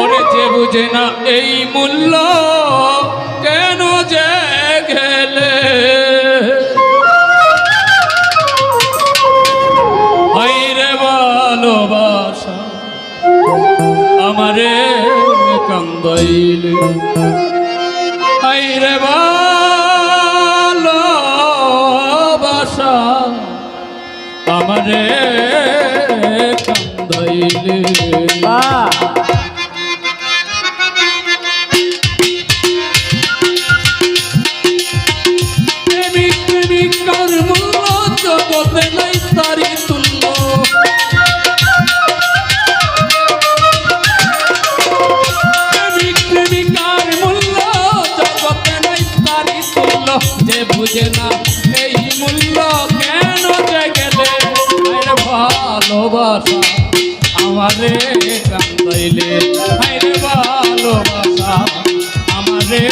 ওরে যে বুঝে না এই মূল্য, কেন যে গেলে? হাইরে ভালোবাসা, আমারে কান্দাইলে। হাইরে ভালোবাসা। আমারে কান্দাইলে। ভালোবাসা আমারে কান্দাইলে হাইরে ভালোবাসা আমারে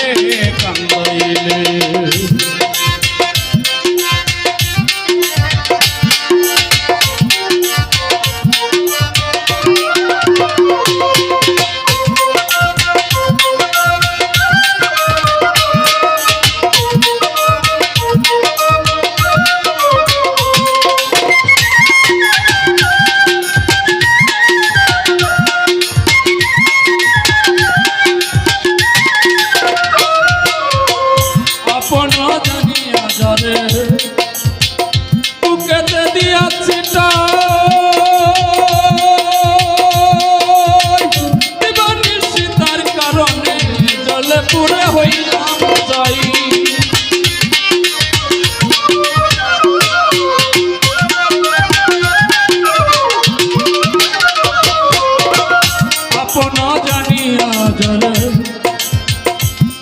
পুরে হইলাম যাই আপন জানিয়া জলে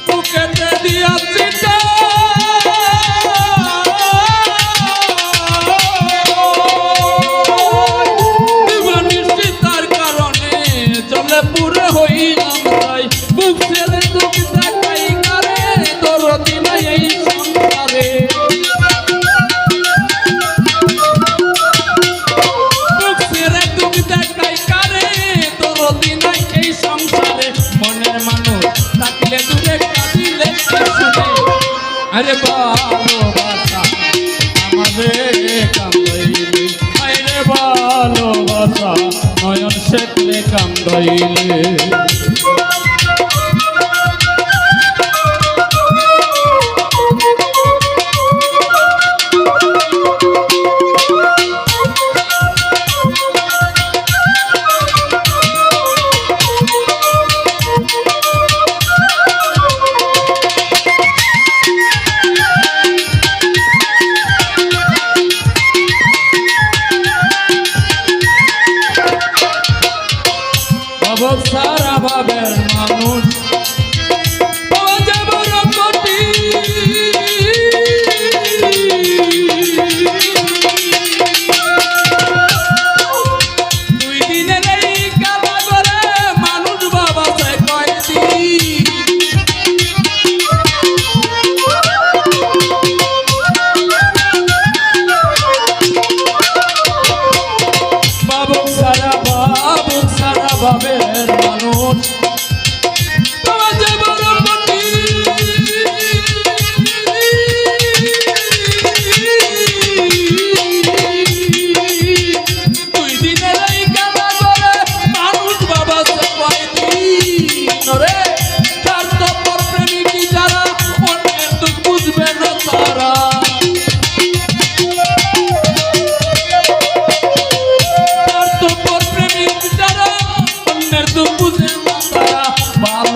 তোকে দিয়াছি তার কারণে জলে পুরে হইলাম। আরে ভালোবাসা আমাদের কামড়াইলে। আরে ভালোবাসা নয়ন শেখলে কামড়াইলে।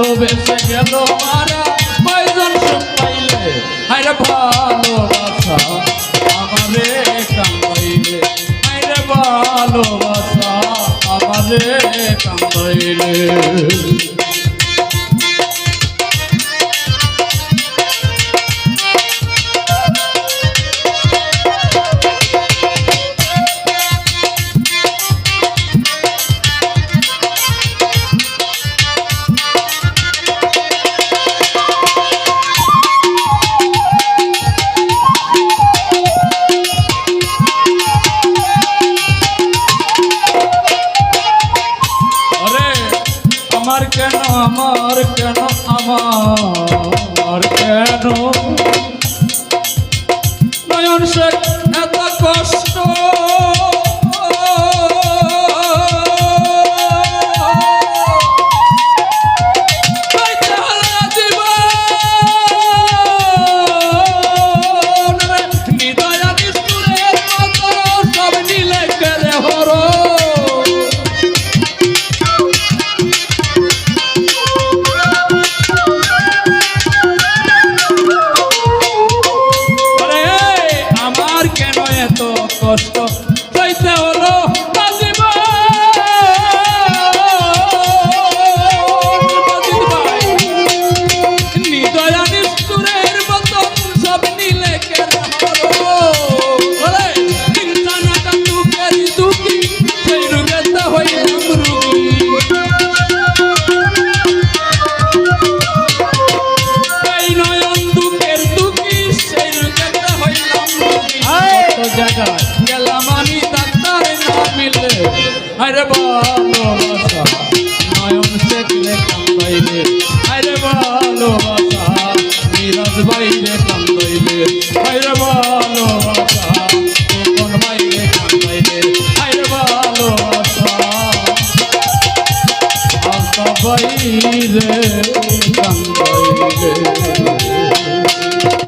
ভালোবেসে গেল মারা ভাইজন সুখ পাইলে আরে ভালোবাসা আমারে কামাইলে আরে ভালোবাসা আমারে কামাইলে 너 আরে ভালোবাসা। নয়ন দেখলে কান্দাইলে আরে ভালোবাসা, মিরাজ বাইরে কান্দাইলে আরে ভালোবাসা কোন বাইরে। কান্দাইলে আরে ভালোবাসা আস্তা বাইরে।